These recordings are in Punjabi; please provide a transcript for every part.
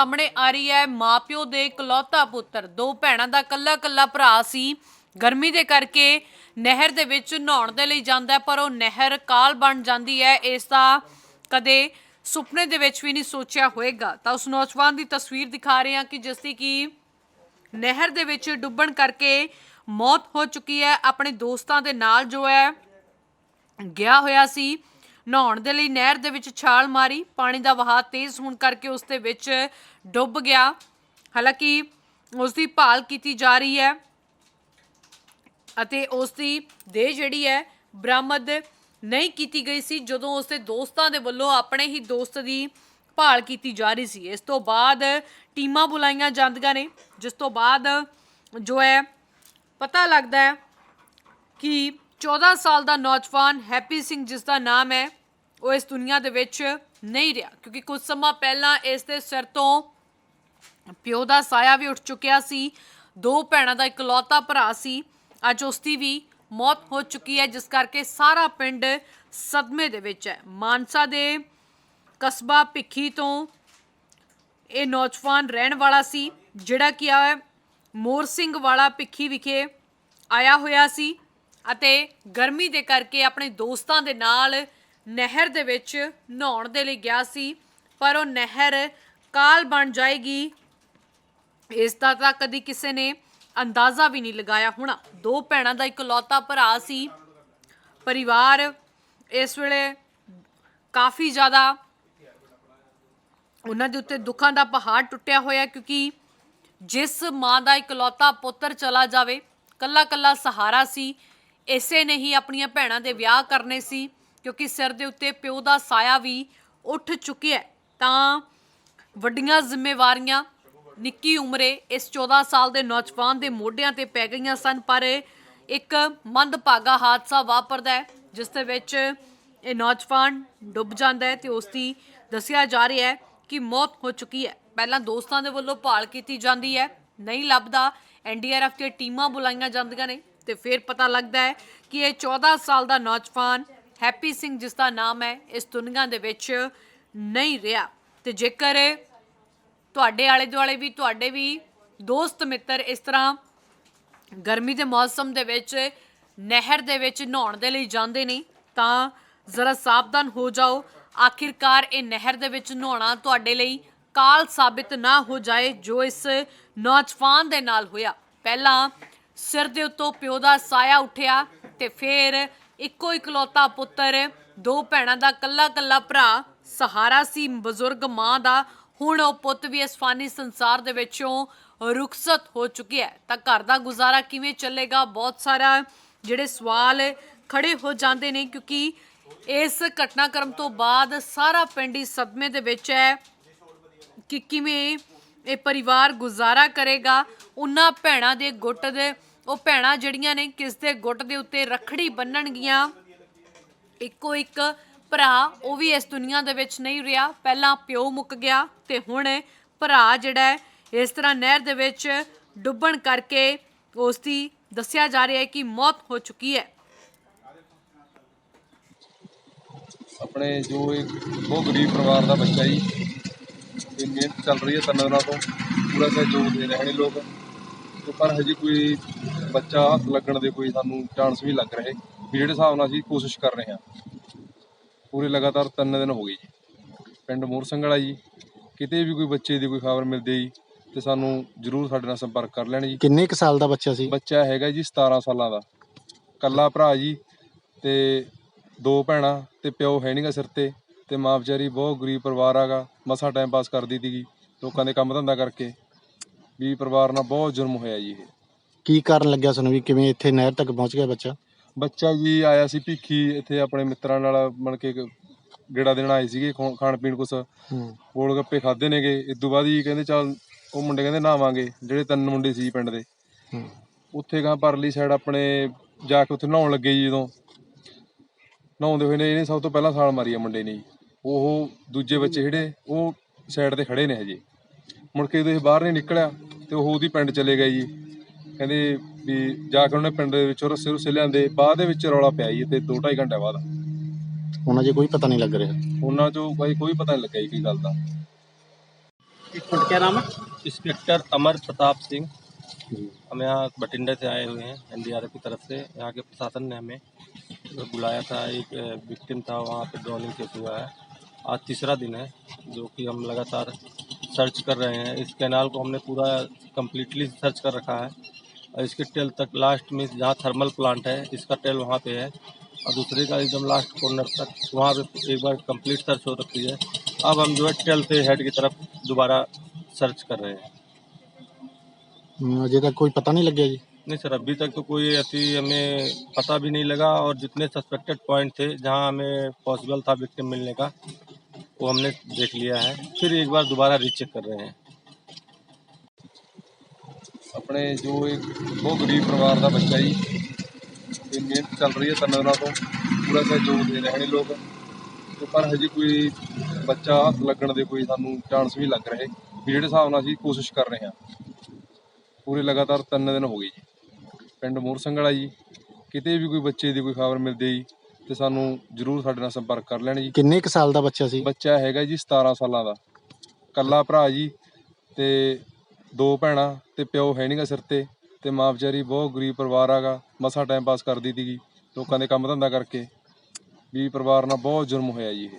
ਸਾਹਮਣੇ ਆ ਰਹੀ ਹੈ, ਮਾਪਿਓ ਦੇ ਇਕਲੌਤਾ ਪੁੱਤਰ। ਦੋ ਭੈਣਾਂ ਦਾ ਕੱਲਾ ਕੱਲਾ ਭਰਾ ਸੀ। ਗਰਮੀ ਦੇ ਕਰਕੇ ਨਹਿਰ ਦੇ ਵਿੱਚ ਨਹਾਉਣ ਦੇ ਲਈ ਜਾਂਦਾ ਪਰ ਉਹ ਨਹਿਰ ਕਾਲ ਬਣ ਜਾਂਦੀ ਹੈ। ਇਸ ਦਾ ਕਦੇ ਸੁਪਨੇ ਦੇ ਵਿੱਚ ਵੀ ਨਹੀਂ ਸੋਚਿਆ ਹੋਵੇਗਾ ਤਾਂ ਉਸ ਨੌਜਵਾਨ ਦੀ ਤਸਵੀਰ ਦਿਖਾ ਰਹੇ ਹਾਂ ਕਿ ਜਿਸ ਦੀ ਕਿ ਨਹਿਰ ਦੇ ਵਿੱਚ ਡੁੱਬਣ ਕਰਕੇ ਮੌਤ ਹੋ ਚੁੱਕੀ ਹੈ। ਆਪਣੇ ਦੋਸਤਾਂ ਦੇ ਨਾਲ ਜੋ ਹੈ, ਗਿਆ ਹੋਇਆ ਸੀ। ਨਹਾਉਣ ਦੇ ਲਈ ਨਹਿਰ ਦੇ ਵਿੱਚ ਛਾਲ ਮਾਰੀ, ਪਾਣੀ ਦਾ ਵਹਾਅ ਤੇਜ਼ ਹੋਣ ਕਰਕੇ ਉਸ ਦੇ ਵਿੱਚ ਡੁੱਬ ਗਿਆ। ਹਾਲਾਂਕਿ ਉਸ ਦੀ ਭਾਲ ਕੀਤੀ ਜਾ ਰਹੀ ਹੈ ਅਤੇ ਉਸ ਦੀ ਦੇਹ ਜਿਹੜੀ ਹੈ ਬਰਾਮਦ ਨਹੀਂ ਕੀਤੀ ਗਈ ਸੀ, ਜਦੋਂ ਉਸ ਦੇ ਦੋਸਤਾਂ ਦੇ ਵੱਲੋਂ ਆਪਣੇ ਹੀ ਦੋਸਤ ਦੀ ਭਾਲ ਕੀਤੀ ਜਾ ਰਹੀ ਸੀ। ਇਸ ਤੋਂ ਬਾਅਦ ਟੀਮਾਂ ਬੁਲਾਈਆਂ ਜਾਂਦੀਆਂ ਨੇ, ਜਿਸ ਤੋਂ ਬਾਅਦ ਜੋ ਹੈ ਪਤਾ ਲੱਗਦਾ ਹੈ ਕਿ 14 ਸਾਲ ਦਾ ਨੌਜਵਾਨ ਹੈਪੀ ਸਿੰਘ, ਜਿਸ ਦਾ ਨਾਮ ਹੈ ਉਹ ਇਸ ਦੁਨੀਆ ਦੇ ਵਿੱਚ ਨਹੀਂ ਰਿਹਾ, ਕਿਉਂਕਿ ਕੁਝ ਸਮਾਂ ਪਹਿਲਾਂ ਇਸ ਦੇ ਸਿਰ ਤੋਂ ਪਿਓ ਦਾ ਸਾਇਆ ਵੀ ਉੱਠ ਚੁੱਕਿਆ ਸੀ, ਦੋ ਭੈਣਾਂ ਦਾ ਇਕਲੌਤਾ ਭਰਾ ਸੀ, ਅੱਜ ਉਸ ਦੀ ਵੀ ਮੌਤ ਹੋ ਚੁੱਕੀ ਹੈ, ਜਿਸ ਕਰਕੇ ਸਾਰਾ ਪਿੰਡ ਸਦਮੇ ਦੇ ਵਿੱਚ ਹੈ। ਮਾਨਸਾ ਦੇ ਕਸਬਾ ਭਿੱਖੀ ਤੋਂ ਇਹ ਨੌਜਵਾਨ ਰਹਿਣ ਵਾਲਾ ਸੀ, ਜਿਹੜਾ ਕਿ ਆ ਮੋਰ ਸਿੰਘ ਵਾਲਾ ਭਿੱਖੀ ਵਿਖੇ ਆਇਆ ਹੋਇਆ ਸੀ ਅਤੇ ਗਰਮੀ ਦੇ ਕਰਕੇ ਆਪਣੇ ਦੋਸਤਾਂ ਦੇ ਨਾਲ ਨਹਿਰ ਦੇ ਵਿੱਚ ਨਹਾਉਣ ਦੇ ਲਈ ਗਿਆ ਸੀ, ਪਰ ਉਹ ਨਹਿਰ ਕਾਲ ਬਣ ਜਾਏਗੀ। ਇਸ ਦਾ ਤਾਂ ਕਦੀ ਕਿਸੇ ਨੇ ਅੰਦਾਜ਼ਾ ਵੀ ਨਹੀਂ ਲਗਾਇਆ ਹੋਣਾ। ਦੋ ਭੈਣਾਂ ਦਾ ਇਕਲੌਤਾ ਭਰਾ ਸੀ। ਪਰਿਵਾਰ ਇਸ ਵੇਲੇ ਕਾਫੀ ਜ਼ਿਆਦਾ ਉਹਨਾਂ ਦੇ ਉੱਤੇ ਦੁੱਖਾਂ ਦਾ ਪਹਾੜ ਟੁੱਟਿਆ ਹੋਇਆ ਕਿਉਂਕਿ ਜਿਸ ਮਾਂ ਦਾ ਇਕਲੌਤਾ ਪੁੱਤਰ ਚਲਾ ਜਾਵੇ ਕੱਲਾ ਕੱਲਾ ਸਹਾਰਾ ਸੀ, ਇਸੇ ਨੇ ਹੀ ਆਪਣੀਆਂ ਭੈਣਾਂ ਦੇ ਵਿਆਹ ਕਰਨੇ ਸੀ। ਕਿਉਂਕਿ ਸਿਰ ਦੇ ਉੱਤੇ ਪਿਓ ਦਾ ਸਾਇਆ ਵੀ ਉੱਠ ਚੁੱਕਿਆ ਤਾਂ ਵੱਡੀਆਂ ਜ਼ਿੰਮੇਵਾਰੀਆਂ ਨਿੱਕੀ ਉਮਰੇ ਇਸ 14 ਸਾਲ ਦੇ ਨੌਜਵਾਨ ਦੇ ਮੋਢਿਆਂ ਤੇ ਪੈ ਗਈਆਂ ਸਨ, ਪਰ ਇੱਕ ਮੰਦਭਾਗਾ ਹਾਦਸਾ ਵਾਪਰਦਾ ਹੈ, ਜਿਸ ਦੇ ਵਿੱਚ ਇਹ ਨੌਜਵਾਨ ਡੁੱਬ ਜਾਂਦਾ ਹੈ ਤੇ ਉਸ ਦੀ ਦੱਸਿਆ ਜਾ ਰਿਹਾ ਹੈ ਕਿ ਮੌਤ ਹੋ ਚੁੱਕੀ ਹੈ। ਪਹਿਲਾਂ ਦੋਸਤਾਂ ਦੇ ਵੱਲੋਂ ਭਾਲ ਕੀਤੀ ਜਾਂਦੀ ਹੈ, ਨਹੀਂ ਲੱਭਦਾ ਐਨਡੀਆਰਐਫ ਦੀਆਂ ਟੀਮਾਂ ਬੁਲਾਈਆਂ ਜਾਂਦੀਆਂ ਨੇ ਤੇ ਫਿਰ ਪਤਾ ਲੱਗਦਾ ਹੈ ਕਿ ਇਹ 14 ਸਾਲ ਦਾ ਨੌਜਵਾਨ ਹੈਪੀ ਸਿੰਘ, ਜਿਸ ਦਾ ਨਾਮ ਹੈ, ਇਸ ਦੁਨੀਆ ਦੇ ਵਿੱਚ ਨਹੀਂ ਰਿਹਾ। ਤੇ ਜੇਕਰ ਤੁਹਾਡੇ ਆਲੇ ਦੁਆਲੇ ਵੀ, ਤੁਹਾਡੇ ਵੀ ਦੋਸਤ ਮਿੱਤਰ ਇਸ ਤਰ੍ਹਾਂ ਗਰਮੀ ਦੇ ਮੌਸਮ ਦੇ ਵਿੱਚ, ਨਹਿਰ ਦੇ ਵਿੱਚ ਨਹਾਉਣ ਦੇ ਲਈ ਜਾਂਦੇ ਨੇ, ਤਾਂ ਜ਼ਰਾ ਸਾਵਧਾਨ ਹੋ ਜਾਓ। ਆਖਿਰਕਾਰ ਇਹ ਨਹਿਰ ਦੇ ਵਿੱਚ ਨਹਾਉਣਾ ਤੁਹਾਡੇ ਲਈ ਕਾਲ ਸਾਬਿਤ ਨਾ ਹੋ ਜਾਏ, ਜੋ ਇਸ ਨੌਜਵਾਨ ਦੇ ਨਾਲ ਹੋਇਆ। ਪਹਿਲਾਂ ਸਿਰ ਦੇ ਉੱਤੋਂ ਪਿਓ ਦਾ ਸਾਇਆ ਉੱਠਿਆ ਤੇ ਫਿਰ ਇੱਕੋ ਇਕਲੌਤਾ ਪੁੱਤਰ, ਦੋ ਭੈਣਾਂ ਦਾ ਕੱਲਾ ਕੱਲਾ ਭਰਾ, ਸਹਾਰਾ ਸੀ ਬਜ਼ੁਰਗ ਮਾਂ ਦਾ। ਹੁਣ ਉਹ ਪੁੱਤ ਵੀ ਇਸ ਫਾਨੀ ਸੰਸਾਰ ਦੇ ਵਿੱਚੋਂ ਰੁਖਸਤ ਹੋ ਚੁੱਕਿਆ ਹੈ। ਤਾਂ ਘਰ ਦਾ ਗੁਜ਼ਾਰਾ ਕਿਵੇਂ ਚੱਲੇਗਾ? ਬਹੁਤ ਸਾਰਾ ਜਿਹੜੇ ਸਵਾਲ ਖੜੇ ਹੋ ਜਾਂਦੇ ਨੇ ਕਿਉਂਕਿ ਇਸ ਘਟਨਾਕ੍ਰਮ ਤੋਂ ਬਾਅਦ ਸਾਰਾ ਪਿੰਡ ਹੀ ਸਦਮੇ ਦੇ ਵਿੱਚ ਹੈ ਕਿ ਕਿਵੇਂ ਇਹ ਪਰਿਵਾਰ ਗੁਜ਼ਾਰਾ ਕਰੇਗਾ। ਉਹਨਾਂ ਭੈਣਾਂ ਦੇ ਗੁੱਟ ਦੇ ਉਹ ਭੈਣਾਂ ਜਿਹੜੀਆਂ ਨੇ ਕਿਸ ਦੇ ਗੁੱਟ ਦੇ ਉੱਤੇ ਰੱਖੜੀ ਬੰਨਣਗੀਆਂ। ਇੱਕੋ ਇੱਕ ਭਰਾ ਉਹ ਵੀ ਇਸ ਦੁਨੀਆ ਦੇ ਵਿੱਚ ਨਹੀਂ ਰਿਹਾ। ਪਹਿਲਾਂ ਪਿਓ ਮੁੱਕ ਗਿਆ ਤੇ ਹੁਣ ਭਰਾ ਜਿਹੜਾ ਇਸ ਤਰ੍ਹਾਂ ਨਹਿਰ ਦੇ ਵਿੱਚ ਡੁੱਬਣ ਕਰਕੇ ਉਸ ਦੀ ਦੱਸਿਆ ਜਾ ਰਿਹਾ ਹੈ ਕਿ ਮੌਤ ਹੋ ਚੁੱਕੀ ਹੈ। ਆਪਣੇ ਜੋ ਇੱਕ ਬਹੁਤ ਗਰੀਬ ਪਰਿਵਾਰ ਦਾ ਬੱਚਾ ਜੀ, ਇਹ ਮਿਹਨਤ ਚੱਲ ਰਹੀ ਹੈ ਤਿੰਨ ਤੋਂ ਪੂਰਾ ਸਹਿਯੋਗ ਦੇ ਰਹੇ ਨੇ ਲੋਕ। ਪਰ ਹਜੇ ਕੋਈ ਬੱਚਾ ਲੱਗਣ ਦੇ ਕੋਈ ਸਾਨੂੰ ਚਾਂਸ ਵੀ ਲੱਗ ਰਹੇ। ਵੀ ਜਿਹੜੇ ਹਿਸਾਬ ਨਾਲ ਅਸੀਂ ਕੋਸ਼ਿਸ਼ ਕਰ ਰਹੇ ਹਾਂ। ਪੂਰੇ ਲਗਾਤਾਰ ਤਿੰਨ ਦਿਨ ਹੋ ਗਏ ਜੀ। ਪਿੰਡ ਮੋਰ ਸੰਗਲਾ ਜੀ ਕਿਤੇ ਵੀ ਕੋਈ ਬੱਚੇ ਦੀ ਕੋਈ ਖਬਰ ਮਿਲਦੀ ਜੀ ਤੇ ਸਾਨੂੰ ਜਰੂਰ ਸਾਡੇ ਨਾਲ ਸੰਪਰਕ ਕਰ ਲੈਣ ਜੀ। ਕਿੰਨੇ ਕੁ ਸਾਲ ਦਾ ਬੱਚਾ ਸੀ? ਬੱਚਾ ਹੈਗਾ ਜੀ 17 ਸਾਲਾਂ ਦਾ। ਕੱਲਾ ਭਰਾ ਜੀ ਤੇ ਦੋ ਭੈਣਾਂ ਤੇ ਪਿਓ ਹੈ ਨਹੀਂਗਾ ਸਿਰ ਤੇ ਤੇ ਮਾਂ ਵਿਚਾਰੀ ਬਹੁਤ ਗਰੀਬ ਪਰਿਵਾਰ ਆਗਾ ਮਸਾ ਟਾਈਮ ਪਾਸ ਕਰਦੀ ਸੀਗੀ ਲੋਕਾਂ ਦੇ ਕੰਮ ਧੰਦਾ ਕਰਕੇ। ਵੀ ਪਰਿਵਾਰ ਨਾਲ ਬਹੁਤ ਜ਼ੁਲਮ ਹੋਇਆ ਜੀ ਇਹ। ਕੀ ਕਾਰਨ ਲੱਗਿਆ ਸਾਨੂੰ ਵੀ ਕਿਵੇਂ ਇੱਥੇ ਨਹਿਰ ਤੱਕ ਪਹੁੰਚ ਗਿਆ ਬੱਚਾ? ਬੱਚਾ ਜੀ ਆਇਆ ਸੀ ਭੀਖੀ ਇੱਥੇ ਆਪਣੇ ਮਿੱਤਰਾਂ ਨਾਲ ਮਣ ਕੇ ਗੇੜਾ ਦੇਣ ਆਏ ਸੀਗੇ ਖਾ- ਖਾਣ ਪੀਣ ਕੁਛ। ਗੋਲ ਗੱਪੇ ਖਾਦੇ ਨੇਗੇ। ਇਸ ਤੋਂ ਬਾਅਦ ਹੀ ਕਹਿੰਦੇ ਚੱਲ ਉਹ ਮੁੰਡੇ ਕਹਿੰਦੇ ਨਹਾਵਾਂਗੇ ਜਿਹੜੇ ਤਿੰਨ ਮੁੰਡੇ ਸੀ ਪਿੰਡ ਦੇ। ਹੂੰ। ਉੱਥੇ ਗਾਂ ਪਰਲੀ ਸਾਈਡ ਆਪਣੇ ਜਾ ਕੇ ਉੱਥੇ ਨਹਾਉਣ ਲੱਗੇ ਜੀ ਜਦੋਂ। ਨਹਾਉਂਦੇ ਹੋਏ ਨੇ ਇਹਨੇ ਸਭ ਤੋਂ ਪਹਿਲਾਂ ਛਾਲ ਮਾਰੀ ਆ ਮੁੰਡੇ ਨੇ ਜੀ। ਉਹ ਦੂਜੇ ਬੱਚੇ ਜਿਹੜੇ ਉਹ ਸਾਈਡ ਤੇ ਖੜੇ ਨੇ ਹਜੇ। ਮੁੜ ਕੇ ਜਦੋਂ ਇਹ ਬਾਹਰ ਨਹੀਂ ਨਿਕਲਿਆ ਤੇ ਉਹ ਉਹਦੀ ਪਿੰਡ ਚਲੇ ਗਏ ਜੀ ਕਹਿੰਦੇ ਵੀ ਜਾ ਕੇ ਉਹਨੇ ਪਿੰਡ ਦੇ ਵਿੱਚੋਂ ਰੱਸੇ ਰੁੱਸੇ ਲਿਆਂਦੇ ਬਾਅਦ ਦੇ ਵਿੱਚ ਰੌਲਾ ਪਿਆ ਜੀ ਤੇ 2.5 ਘੰਟੇ ਬਾਅਦ ਉਹਨਾਂ ਜੇ ਕੋਈ ਪਤਾ ਨਹੀਂ ਲੱਗ ਰਿਹਾ ਉਹਨਾਂ ਚੋਂ ਕੋਈ ਕੋਈ ਪਤਾ ਨਹੀਂ ਲੱਗਿਆ ਜੀ ਕੀ ਗੱਲ ਦਾ एक मिनट क्या नाम है इंस्पेक्टर अमर प्रताप सिंह हम यहाँ बठिंडे से आए हुए हैं एनडीआरएफ की तरफ से यहाँ के प्रशासन ने हमें बुलाया था एक विक्टिम था वहाँ पे ड्रोनिंग केस हुआ है आज तीसरा दिन है जो कि हम लगातार सर्च कर रहे हैं। इस कैनाल को हमने पूरा कम्प्लीटली सर्च कर रखा है। और इसके टेल तक लास्ट में जहाँ थर्मल प्लांट है इसका टेल वहाँ पे है। और दूसरे का एकदम लास्ट कॉर्नर तक वहाँ पे एक बार कंप्लीट सर्च हो रखी है। अब हम जो है टेल से हेड की तरफ़ दोबारा सर्च कर रहे हैं। हम्म, अजय तक कोई पता नहीं लग गया जी। नहीं सर अभी तक तो कोई ऐसी हमें पता भी नहीं लगा। और जितने सस्पेक्टेड पॉइंट थे जहाँ हमें पॉसिबल था विक्टिम मिलने का वो हमने देख लिया है फिर एक बार दोबारा रीचेक कर रहे हैं ਆਪਣੇ ਜੋ ਇੱਕ ਬਹੁਤ ਗਰੀਬ ਪਰਿਵਾਰ ਦਾ ਬੱਚਾ ਜੀ ਤੇ ਮਿਹਨਤ ਚੱਲ ਰਹੀ ਹੈ ਤਿੰਨ ਦਿਨਾਂ ਤੋਂ ਪੂਰਾ ਸਹਿਯੋਗ ਦੇ ਰਹੇ ਨੇ ਲੋਕ ਤੇ ਪਰ ਹਜੇ ਕੋਈ ਬੱਚਾ ਹੱਥ ਲੱਗਣ ਦੇ ਕੋਈ ਸਾਨੂੰ ਚਾਂਸ ਵੀ ਲੱਗ ਰਹੇ ਵੀ ਜਿਹੜੇ ਹਿਸਾਬ ਨਾਲ ਅਸੀਂ ਕੋਸ਼ਿਸ਼ ਕਰ ਰਹੇ ਹਾਂ ਪੂਰੇ ਲਗਾਤਾਰ ਤਿੰਨ ਦਿਨ ਹੋ ਗਏ ਜੀ ਪਿੰਡ ਮੋਰ ਸਿੰਘ ਵਾਲਾ ਜੀ ਕਿਤੇ ਵੀ ਕੋਈ ਬੱਚੇ ਦੀ ਕੋਈ ਖਬਰ ਮਿਲਦੀ ਹੈ ਜੀ ਤੇ ਸਾਨੂੰ ਜਰੂਰ ਸਾਡੇ ਨਾਲ ਸੰਪਰਕ ਕਰ ਲੈਣ ਜੀ। ਕਿੰਨੇ ਕੁ ਸਾਲ ਦਾ ਬੱਚਾ ਸੀ? ਬੱਚਾ ਹੈਗਾ ਜੀ 17 ਸਾਲਾਂ ਦਾ। ਕੱਲਾ ਭਰਾ ਜੀ ਤੇ ਦੋ ਭੈਣਾਂ ਤੇ ਪਿਓ ਹੈ ਨਹੀਂਗਾ ਸਿਰ ਤੇ ਤੇ ਮਾਂ ਵਿਚਾਰੀ ਬਹੁਤ ਗਰੀਬ ਪਰਿਵਾਰ ਆਗਾ ਮਸਾ ਟਾਈਮ ਪਾਸ ਕਰਦੀ ਸੀਗੀ ਲੋਕਾਂ ਦੇ ਕੰਮ ਧੰਦਾ ਕਰਕੇ। ਵੀ ਪਰਿਵਾਰ ਨਾਲ ਬਹੁਤ ਜ਼ੁਲਮ ਹੋਇਆ ਜੀ ਇਹ।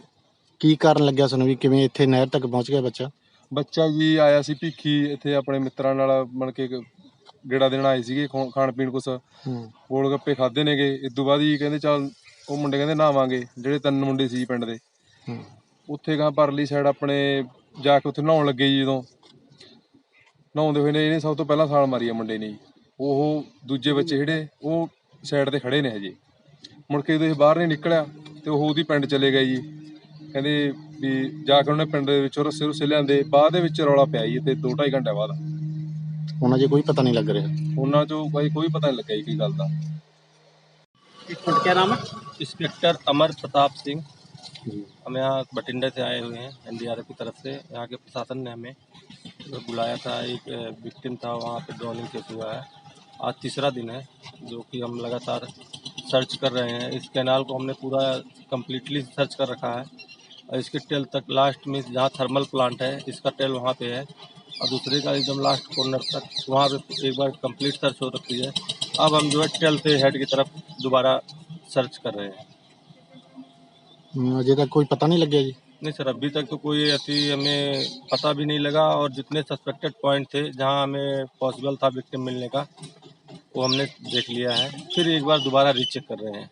ਕੀ ਕਾਰਨ ਲੱਗਿਆ ਸਾਨੂੰ ਵੀ ਕਿਵੇਂ ਇੱਥੇ ਨਹਿਰ ਤੱਕ ਪਹੁੰਚ ਗਿਆ ਬੱਚਾ? ਬੱਚਾ ਜੀ ਆਇਆ ਸੀ ਭੀਖੀ ਇੱਥੇ ਆਪਣੇ ਮਿੱਤਰਾਂ ਨਾਲ ਮਨ ਕੇ ਗੇੜਾ ਦੇਣ ਆਏ ਸੀਗੇ ਖਾਣ ਪੀਣ ਕੁਛ ਗੋਲ ਗੱਪੇ ਖਾਦੇ ਨੇਗੇ। ਇਸ ਤੋਂ ਬਾਅਦ ਹੀ ਕਹਿੰਦੇ ਚੱਲ ਉਹ ਮੁੰਡੇ ਕਹਿੰਦੇ ਨਹਾਵਾਂਗੇ ਜਿਹੜੇ ਤਿੰਨ ਮੁੰਡੇ ਸੀ ਪਿੰਡ ਦੇ। ਉੱਥੇ ਗਾਂ ਪਰਲੀ ਸਾਈਡ ਆਪਣੇ ਜਾ ਕੇ ਉੱਥੇ ਨਹਾਉਣ ਲੱਗੇ ਜਦੋਂ। ਨਹਾਉਂਦੇ ਹੋਏ ਨੇ ਇਹਨੇ ਸਭ ਤੋਂ ਪਹਿਲਾਂ ਸਾਲ ਮਾਰੀ ਆ ਮੁੰਡੇ ਨੇ ਉਹ ਦੂਜੇ ਬੱਚੇ ਜਿਹੜੇ ਉਹ ਸਾਈਡ ਤੇ ਖੜੇ ਨੇ ਹਜੇ। ਮੁੜ ਕੇ ਜਦੋਂ ਇਹ ਬਾਹਰ ਨਹੀਂ ਨਿਕਲਿਆ ਤੇ ਉਹ ਉਹਦੀ ਪਿੰਡ ਚਲੇ ਗਏ ਜੀ। ਕਹਿੰਦੇ ਵੀ ਜਾ ਕੇ ਉਹਨੇ ਪਿੰਡ ਦੇ ਵਿੱਚੋਂ ਰੱਸੇ ਰੁੱਸੇ ਲਿਆਂਦੇ ਬਾਅਦ ਦੇ ਵਿੱਚ ਰੌਲਾ ਪਿਆ ਜੀ ਤੇ 2-2.5 ਘੰਟੇ ਬਾਅਦ। ਉਹਨਾਂ 'ਚ ਕੋਈ ਪਤਾ ਨਹੀਂ ਲੱਗ ਰਿਹਾ। ਉਹਨਾਂ 'ਚੋਂ ਕੋਈ ਕੋਈ ਪਤਾ ਨਹੀਂ ਲੱਗਿਆ ਕੀ ਗੱਲ ਦਾ। ਇੱਕ ਮਿੰਟ ਕਿਆ ਨਾਮ ਹੈ? इंस्पेक्टर अमर प्रताप सिंह हम यहाँ बठिंडा से आए हुए हैं एनडीआरएफ की तरफ़ से। यहाँ के प्रशासन ने हमें बुलाया था एक विक्टिम था वहाँ पे ड्रोनिंग केस हुआ है। आज तीसरा दिन है जो कि हम लगातार सर्च कर रहे हैं। इस कैनाल को हमने पूरा कम्प्लीटली सर्च कर रखा है। और इसके टेल तक लास्ट में जहाँ थर्मल प्लांट है इसका टेल वहाँ पे है। और दूसरे का एकदम लास्ट कॉर्नर तक वहाँ पे एक बार कंप्लीट सर्च हो रखी है। अब हम जो है टेल से हेड की तरफ़ दोबारा सर्च कर रहे हैं। हम्म, अजय तक कोई पता नहीं लग गया जी? नहीं सर अभी तक तो कोई ऐसी हमें पता भी नहीं लगा और जितने सस्पेक्टेड पॉइंट थे जहाँ हमें पॉसिबल था विक्टिम मिलने का वो हमने देख लिया है। फिर एक बार दोबारा रीचेक कर रहे हैं।